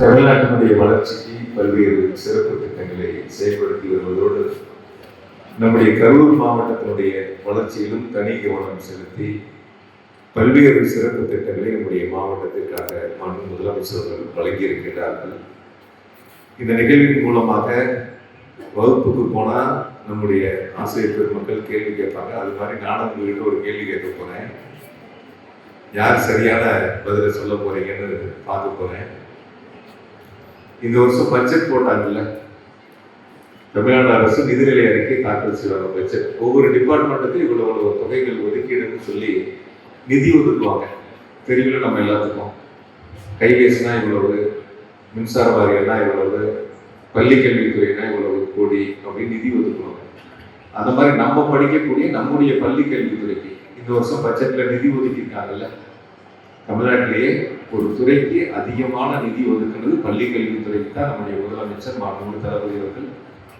தமிழ்நாட்டினுடைய வளர்ச்சிக்கு பல்வேறு சிறப்பு திட்டங்களை செயல்படுத்தி வருவதோடு நம்முடைய கரூர் மாவட்டத்தினுடைய வளர்ச்சியிலும் தனி கவனம் செலுத்தி பல்வேறு சிறப்பு திட்டங்களை நம்முடைய மாவட்டத்திற்காக மாண்பு முதலமைச்சர்கள் வழங்கியிருக்கிறார்கள் இந்த நிகழ்வின் மூலமாக வகுப்புக்கு போனால் நம்முடைய ஆசிரியர் பெருமக்கள் கேள்வி கேட்பாங்க. அது மாதிரி நானும் உங்ககிட்ட ஒரு கேள்வி கேட்க போறேன். யார் சரியான பதிலை சொல்ல போறீங்கன்னு பார்க்க போறேன். இந்த வருஷம் பட்ஜெட் போட்டாங்கல்ல. தமிழ்நாடு அரசு நிதிநிலை அறிக்கை தாக்கல் செய்வாங்க பட்ஜெட் ஒவ்வொரு டிபார்ட்மெண்ட்டுக்கும் இவ்வளோ இவ்வளோ தொகைகள் ஒதுக்கீடுன்னு சொல்லி நிதி ஒதுக்குவாங்க. தெரியல நம்ம எல்லாத்துக்கும். ஹைவேஸ்னா இவ்வளவு மின்சார வாரியம்னா இவ்வளவு பள்ளி கல்வித்துறைனா இவ்வளவு கோடி அப்படின்னு நிதி ஒதுக்குவாங்க. அந்த மாதிரி நம்ம படிக்கக்கூடிய நம்முடைய பள்ளி கல்வித்துறைக்கு இந்த வருஷம் பட்ஜெட்ல நிதி ஒதுக்கியிருக்காங்கல்ல. தமிழ்நாட்டிலேயே ஒரு துறைக்கு அதிகமான நிதி ஒதுக்குனது பள்ளி கல்வித்துறைக்கு தான் நம்முடைய முதலமைச்சர் மாண்புமிகு தளபதி அவர்கள்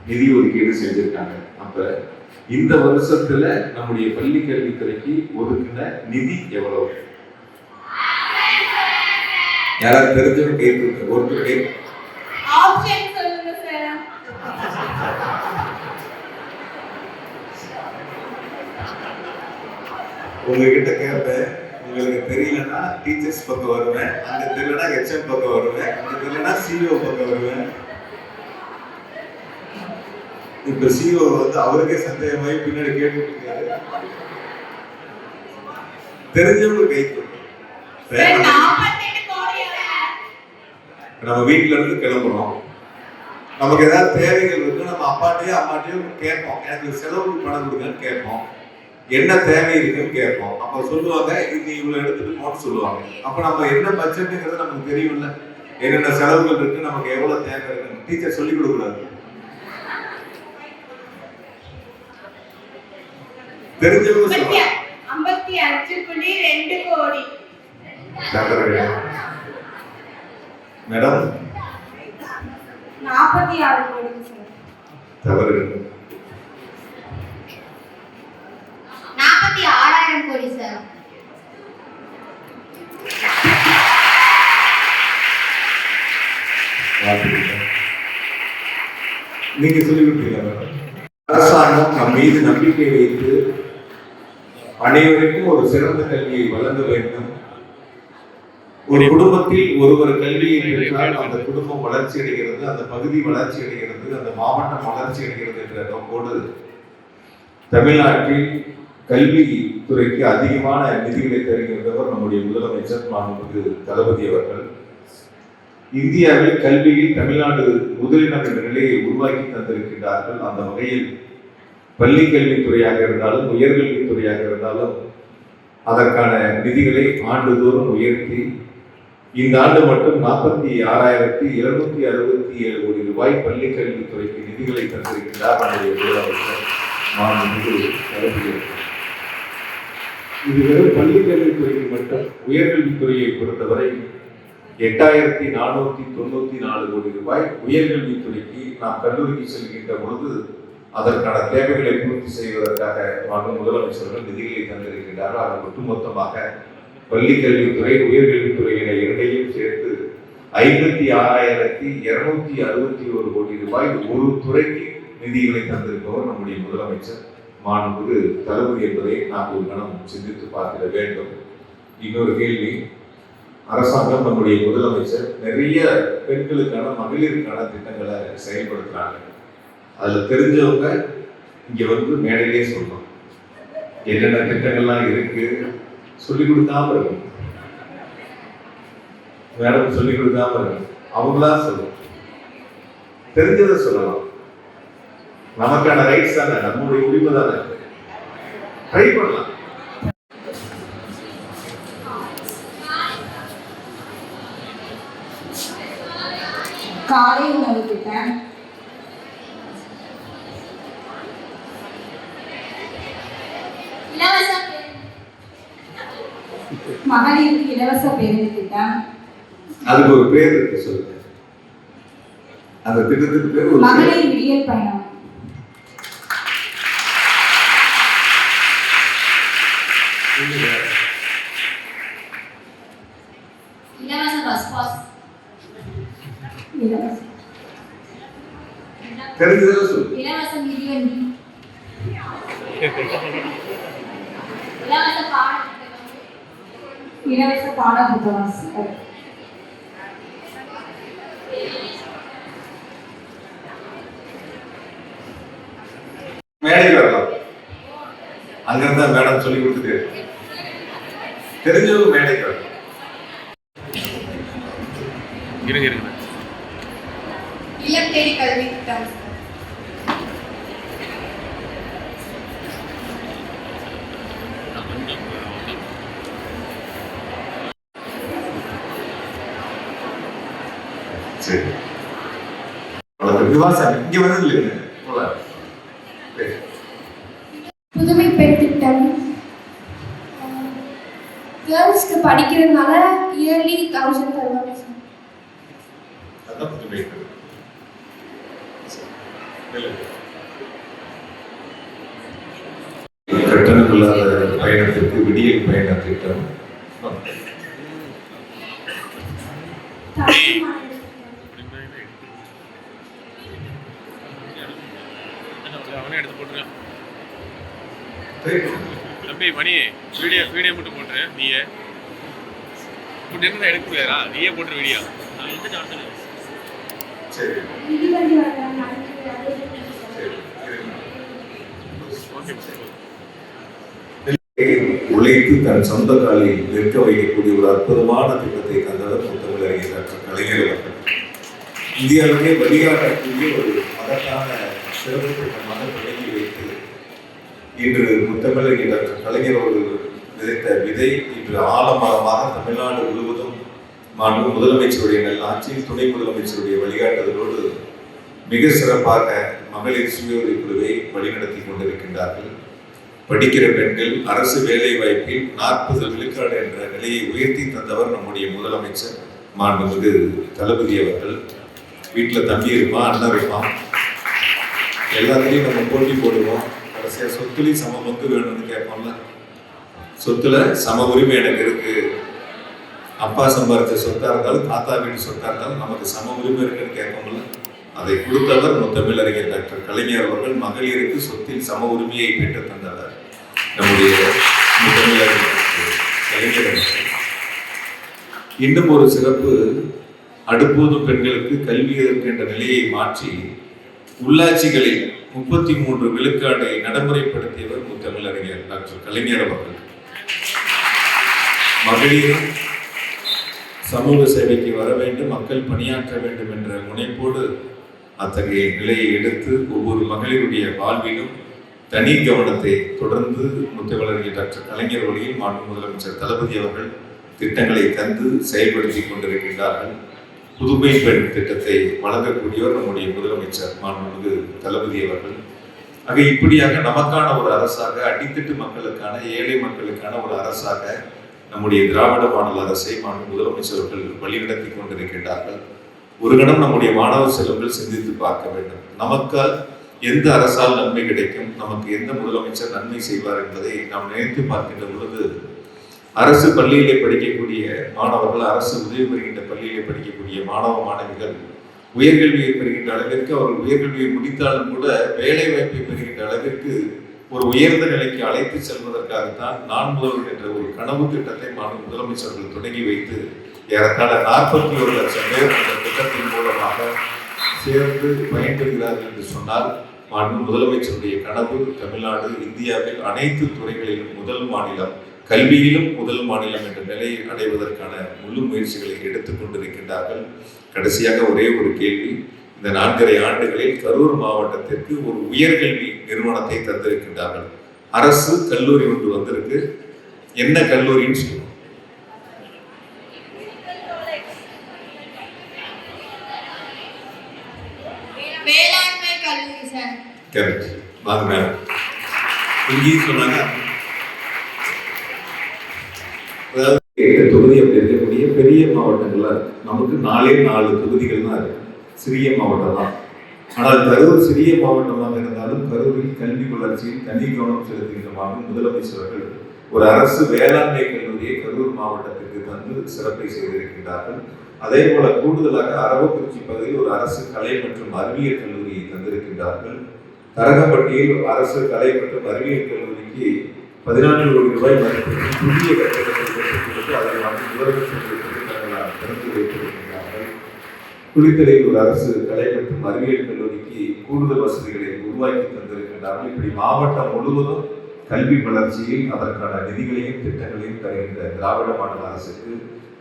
நிதி ஒதுக்கீடு செஞ்சிருக்காங்க. அப்ப இந்த வருஷத்துல நம்முடைய பள்ளி கல்வித்துறைக்கு ஒதுக்கின நிதி எவ்வளவு? யாராவது தெரிஞ்சவங்க கை தூக்கு ஒருத்தர் கை ஆப்ஷன் சொல்லுங்க சார் உங்ககிட்ட கேட்பேன் உங்களுக்கு தெரியலன்னா டீச்சர்ஸ் பக்கம் வருவேன். அங்க தெரியலனா ஹெச்எம் பக்கம் வருவேன். அங்க தெரியலனா சிஓ பக்கம் வருவேன். இப்ப சிஓ வந்து அவருக்கே சந்தேகமாயி பின்னாடி கேட்டுட்டு இருக்காரு. தெரிஞ்சவங்க கை நம்ம வீட்ல இருந்து கிளம்புறோம். நமக்கு ஏதாவது தேவைகள் இருக்கு நம்ம அப்பாட்டையும் அம்மாட்டையும் கேட்போம். எனக்கு செலவுக்கு பணம் கொடுங்கன்னு கேட்போம். என்ன தேவை இருக்குன்னு கேட்போம். அப்ப சொல்லுவாங்க இது இவ்வளவு எடுத்துட்டு போன்னு சொல்லுவாங்க. அப்ப நம்ம என்ன பட்ஜெட்டுங்கிறது நமக்கு தெரியும்ல. என்னென்ன செலவுகள் இருக்கு நமக்கு எவ்வளவு தேவை இருக்குன்னு டீச்சர் சொல்லி கொடுக்கூடாது தெரிஞ்சவங்க சொல்லுவாங்க. ஐம்பத்தி அஞ்சு புள்ளி ரெண்டு கோடி டாக்டர் மேடம்? நாற்பத்தி ஆறு கோடி தவறு. கோடி சார் நீங்க சொல்லி அரசாங்கம் நம் மீது நம்பிக்கை வைத்து அனைவருக்கும் ஒரு சிறந்த கல்வியை வழங்க வேண்டும். ஒரு குடும்பத்தில் ஒருவர் கல்வியை பெற்றால் அந்த குடும்பம் வளர்ச்சி அடைகிறது அந்த பகுதி வளர்ச்சி அடைகிறது அந்த மாவட்டம் வளர்ச்சி அடைகிறது என்ற நோக்கோடு தமிழ்நாட்டில் கல்வி துறைக்கு அதிகமான நிதிகளை தருகின்றவர் நம்முடைய முதலமைச்சர் மாண்புமிகு தளபதி அவர்கள். இந்தியாவில் கல்வியில் தமிழ்நாடு முதலிடம் என்ற நிலையை உருவாக்கி தந்திருக்கின்றார்கள். அந்த வகையில் பள்ளி கல்வித்துறையாக இருந்தாலும் உயர்கல்வித்துறையாக இருந்தாலும் அதற்கான நிதிகளை ஆண்டுதோறும் உயர்த்தி இந்த ஆண்டு மட்டும் நாற்பத்தி ஆறாயிரத்தி இருநூத்தி அறுபத்தி ஏழு கோடி ரூபாய் பள்ளி கல்வித்துறைக்கு நிதிகளை தந்திருக்கின்றார் நம்முடைய முதலமைச்சர் மாண்புமிகு தளபதி இது வெறும் பள்ளி கல்வித்துறைக்கு மட்டும் உயர்கல்வித்துறையை பொறுத்தவரை எட்டாயிரத்தி நானூற்றி தொண்ணூற்றி நாலு கோடி ரூபாய் உயர்கல்வித்துறைக்கு நாம் கல்லூரிக்கு செல்கின்ற பொழுது அதற்கான தேவைகளை பூர்த்தி செய்வதற்காக மாண்பு முதலமைச்சர்கள் நிதிகளை தந்திருக்கின்றார்கள். அது ஒட்டுமொத்தமாக பள்ளி கல்வித்துறை உயர்கல்வித்துறை என இரண்டையும் சேர்த்து ஐம்பத்தி ஆறாயிரத்தி இருநூத்தி அறுபத்தி ஒரு கோடி ரூபாய் ஒரு துறைக்கு நிதிகளை தந்திருப்பவர் நம்முடைய முதலமைச்சர். மாண்பு தளபதி என்பதை நாம் ஒரு கணம் சிந்தித்து பார்க்க வேண்டும். இன்னொரு கேள்வி. அரசாங்கம் நம்முடைய முதலமைச்சர் நிறைய பெண்களுக்கான மகளிருக்கான திட்டங்களை செயல்படுத்துறாங்க. அதில் தெரிஞ்சவங்க இங்கே வந்து மேடையிலே சொல்லணும் என்னென்ன திட்டங்கள்லாம் இருக்கு? சொல்லிக் கொடுக்காம இருக்கும் மேடம் சொல்லிக் கொடுக்காம இருக்கும் அவங்களா சொல்லணும் தெரிஞ்சதை சொல்லலாம். நமக்கான ரைட்ஸ் தானே? நம்முடைய உரிமை தானே? ட்ரை பண்ணலாம். காலை உணவு திட்டம் இலவச மகளிருக்கு இலவச பேருந்து திட்டம். அதுக்கு ஒரு பேர் இருக்கு சொல்லுங்க. அந்த திட்டத்துக்கு பேர். மகளிர் விடியல் பயணம். இலவச பஸ் பாஸ் இலவச தெரிஞ்சதை சொல்லு இலவச மிதிவண்டி இலவச பாடம் இலவச பாட புத்தகம் மேடைக்கு வரலாம் அங்கிருந்தா மேடம் சொல்லி கொடுத்துட்டு தெரிஞ்சவங்க மேடைக்கு வரலாம் இருங்க இருங்க இல்லம் தேடி கல்வி திட்டம் சரி. இங்க வந்து இல்லைங்க. புதுமை பெண் திட்டம். கேர்ள்ஸ்க்கு படிக்கிறதுனால இயர்லி தௌசண்ட் தருவாங்க சரி. இல்லை. கட்டணமில்லாத பயணத்திற்கு விடியல் பயண திட்டம் அவனே எடுத்து போட்டுருங்க சரி. தம்பி மணி வீடியோ வீடியோ மட்டும் போட்டுரு நீயே இருந்தா எடுக்க முடியாதா நீயே போட்டுரு வீடியோ நான் சார்ஜர் சரி. உழைத்து தன் சொந்த காலில் நிற்க வைக்கக்கூடிய ஒரு அற்புதமான திட்டத்தை தந்தவர் முத்தமிழறிஞர் டாக்டர் கலைஞர் அவர்கள். இந்தியாவிலே வழிகாட்டக்கூடிய ஒரு மகத்தான சிறப்பு திட்டமாக தொடங்கி வைத்து இன்று முத்தமிழறிஞர் கலைஞர் அவர்கள் விதைத்த விதை இன்று ஆலமரமாக தமிழ்நாடு முழுவதும் மாண்பு முதலமைச்சருடைய நல்லாட்சியில் துணை முதலமைச்சருடைய வழிகாட்டுதலோடு மிக சிறப்பாக மகளிர் சுய குழுவை வழிநடத்தி கொண்டிருக்கின்றார்கள். படிக்கிற பெண்கள் அரசு வேலை வாய்ப்பில் நாற்பது விழுக்காடு என்ற நிலையை உயர்த்தி தந்தவர் நம்முடைய முதலமைச்சர் மாண்புமிகு தளபதி அவர்கள். வீட்டில் தம்பி இருப்பான் அண்ணன் இருப்பான். எல்லாத்துலேயும் நம்ம போட்டி போடுவோம். கடைசியாக சொத்துலேயும் சம பங்கு வேணும்னு கேட்போம்ல. சொத்துல சம உரிமை எனக்கு இருக்குது அப்பா சம்பாதிச்ச சொத்தாக இருந்தாலும் தாத்தா வீட்டு சொத்தாக இருந்தாலும் நமக்கு சம உரிமை இருக்குன்னு கேட்போம்ல அதை கொடுத்தவர் முத்தமிழறிஞர் டாக்டர் கலைஞர் அவர்கள் மகளிருக்கு சொத்தில் சம உரிமையை பெற்று தந்தவர். நம்முடைய முத்தமிழறிஞர் கலைஞர் இன்னும் ஒரு சிறப்பு அடுப்போதும் பெண்களுக்கு கல்வி என்ற நிலையை மாற்றி உள்ளாட்சிகளில் முப்பத்தி மூன்று விழுக்காடை நடைமுறைப்படுத்தியவர் முத்தமிழறிஞர் டாக்டர் கலைஞர் அவர்கள். மகளிரும் சமூக சேவைக்கு வர வேண்டும் மக்கள் பணியாற்ற வேண்டும் என்ற முனைப்போடு அத்தகைய நிலையை எடுத்து ஒவ்வொரு மகளிருடைய வாழ்விலும் தனி கவனத்தை தொடர்ந்து முத்தமிழறிஞர் டாக்டர் கலைஞர் வழியில் மாண்பு முதலமைச்சர் தளபதி அவர்கள் திட்டங்களை தந்து செயல்படுத்தி கொண்டிருக்கின்றார்கள். புதுமை பெண் திட்டத்தை வழங்கக்கூடியவர் நம்முடைய முதலமைச்சர் மாண்புமிகு தளபதி அவர்கள். ஆக இப்படியாக நமக்கான ஒரு அரசாக அடித்தட்டு மக்களுக்கான ஏழை மக்களுக்கான ஒரு அரசாக நம்முடைய திராவிட மாடல் அரசை மாண்பு முதலமைச்சர் அவர்கள் வழிநடத்தி கொண்டிருக்கின்றார்கள். ஒரு கணம் நம்முடைய மாணவ செல்வங்கள் சிந்தித்து பார்க்க வேண்டும். நமக்கால் எந்த அரசால் நன்மை கிடைக்கும்? நமக்கு எந்த முதலமைச்சர் நன்மை செய்வார் என்பதை நாம் நினைத்து பார்க்கின்ற பொழுது அரசு பள்ளியிலே படிக்கக்கூடிய மாணவர்கள் அரசு உதவி பெறுகின்ற பள்ளியிலே படிக்கக்கூடிய மாணவ மாணவிகள் உயர்கல்வியை பெறுகின்ற அளவிற்கு அவர்கள் உயர்கல்வியை முடித்தாலும் கூட வேலை வாய்ப்பை பெறுகின்ற அளவிற்கு ஒரு உயர்ந்த நிலைக்கு அழைத்து செல்வதற்காகத்தான் நான் முதல்வர் என்ற ஒரு கனவு திட்டத்தை மாநில முதலமைச்சர்கள் தொடங்கி வைத்து ஏறத்தாழ நாற்பத்தி ஒரு லட்சம் பேர் அந்த திட்டத்தின் மூலமாக சேர்ந்து பயன்பெறுகிறார்கள் என்று சொன்னால் மாநில முதலமைச்சருடைய கனவு தமிழ்நாடு இந்தியாவில் அனைத்து துறைகளிலும் முதல் மாநிலம் கல்வியிலும் முதல் மாநிலம் என்ற நிலையை அடைவதற்கான முழு முயற்சிகளை எடுத்துக் கொண்டிருக்கின்றார்கள். கடைசியாக ஒரே ஒரு கேள்வி இந்த நான்கரை ஆண்டுகளில் கரூர் மாவட்டத்திற்கு ஒரு உயர்கல்வி நிறுவனத்தை தந்திருக்கின்றார்கள். அரசு கல்லூரி ஒன்று வந்திருக்கு. என்ன கல்லூரின்னு சொல்லுவோம் கரெக்ட் வாங்க இங்கேயும் சொன்னாங்க. அதாவது தொகுதி அப்படி இருக்கக்கூடிய பெரிய மாவட்டங்கள்லாம் இருக்கு. நமக்கு நாலே நாலு தொகுதிகள் தான் இருக்கு. சிறிய மாவட்டம் தான். ஆனால் கரூர் சிறிய மாவட்டமாக இருந்தாலும் கரூரில் கல்வி வளர்ச்சியில் தனி கவனம் செலுத்துகின்ற மாநில முதலமைச்சர் அவர்கள் ஒரு அரசு வேளாண்மை கல்லூரியை கரூர் மாவட்டத்திற்கு தந்து சிறப்பை செய்திருக்கின்றார்கள். அதே போல கூடுதலாக அரவக்குறிச்சி பகுதியில் ஒரு அரசு கலை மற்றும் அறிவியல் கல்லூரியை தந்திருக்கின்றார்கள். தரகப்பட்டியில் அரசு கலை மற்றும் அறிவியல் கல்லூரிக்கு பதினான்கு கோடி ரூபாய் மதிப்பில் புதிய கட்டடத்தை கட்டிக்கொடுத்து அதை முதலமைச்சர் குளித்தலையில் ஒரு அரசு கலை மற்றும் அறிவியல் கல்லூரிக்கு கூடுதல் வசதிகளை உருவாக்கி தந்திருக்கின்றார்கள். இப்படி மாவட்டம் முழுவதும் கல்வி வளர்ச்சியில் அதற்கான நிதிகளையும் திட்டங்களையும் தருகின்ற திராவிட மாடல் அரசுக்கு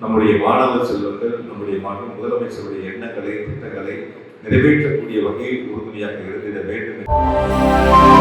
நம்முடைய மாணவ செல்வங்கள் நம்முடைய மாநில முதலமைச்சருடைய எண்ணங்களை திட்டங்களை நிறைவேற்றக்கூடிய வகையில் உறுதுணையாக இருந்திட வேண்டும். என்று